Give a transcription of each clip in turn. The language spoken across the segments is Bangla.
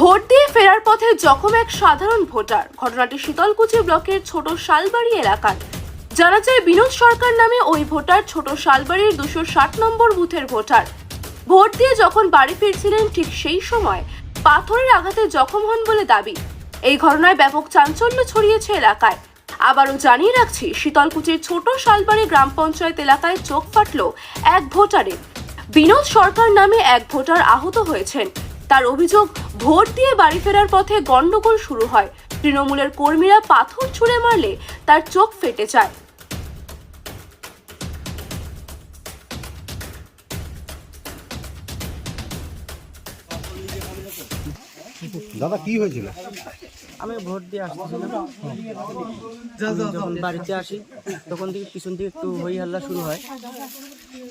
ভোট দিয়ে ফেরার পথে জখম এক সাধারণ ভোটার। ঘটনাটি শীতলকুচি ব্লকের ছোট শালবাড়ি এলাকার জানা যায়, বিনোদ সরকার নামে ওই ভোটার ছোট শালবাড়ির দুশো ষাট নম্বর বুথের ভোটার। ভোট দিয়ে যখন বাড়ি ফিরছিলেন ঠিক সেই সময় পাথরের আঘাতে জখম হন বলে দাবি। এই ঘটনায় ব্যাপক চাঞ্চল্য ছড়িয়েছে এলাকায়। আবারও জানিয়ে রাখছি, শীতলকুচির ছোট শালবাড়ি গ্রাম পঞ্চায়েত এলাকায় চোখ ফাটল এক ভোটারের। বিনোদ সরকার নামে এক ভোটার আহত হয়েছেন। তার অভিযোগ, ভোট দিয়ে বাড়ি ফেরার পথে গণ্ডগোল শুরু হয়। তৃণমূলের কর্মীরা পাথর ছুঁড়ে মারলে তার চোখ ফেটে যায়। দাদা কি হয়েছিল? আমি ভোট দিয়ে আসতেছিলাম। যখন বাড়িতে আসি তখন থেকে পিছন থেকে একটু হই হাল্লা শুরু হয়।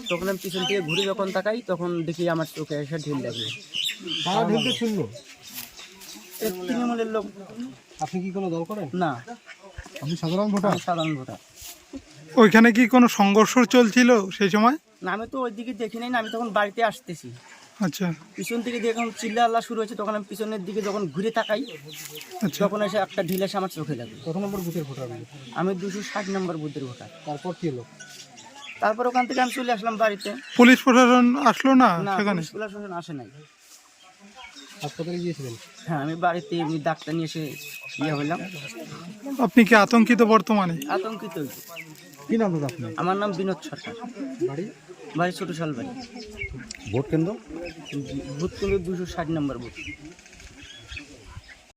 তখন আমি পিছন থেকে ঘুরে যখন তাকাই তখন দেখি আমার চোখে এসে ঢিল ঢেলতে শুনলো তৃণমূলের লোক। আপনি কি কোনো দল করেন? না। আপনি সাধারণ ভোটার? সাধারণ ভোটার। ওইখানে কি কোনো সংঘর্ষ চলছিল সেই সময়? না আমি তো ওইদিকে দেখি নাই না আমি তখন বাড়িতে আসতেছি। আচ্ছা। পিছন থেকে যখন চিল্লা আল্লাহ শুরু হয়েছে তখন আমি পিছনের দিকে যখন ঘুরে তাকাই আচ্ছা। তখন এসে একটা ঢিল এসে আমার চোখে লাগল কত নম্বর বুথের ভোটার? আমি দুশো ষাট নম্বর বুথের ভোটার। তারপর কি হলো? তারপর ওখান থেকে আমি চলে আসলাম বাড়িতে। পুলিশ প্রশাসন আসলো না না সেখানে? পুলিশ প্রশাসন আসে নাই। হাসপাতালে গিয়েছিলেন? হ্যাঁ আমি বাড়িতে এমনি ডাক্তার নিয়ে এসে ইয়ে হলাম। আপনি কি আতঙ্কিত বর্তমানে? আতঙ্কিত কি নাম দাদা আপনি আমার নাম বিনোদ সরকার। বাড়ি? বাড়ি ছোট শাল বাড়ি। ভোট কেন্দ্র? বুথ করলে দুশো ষাট নম্বর বুথ।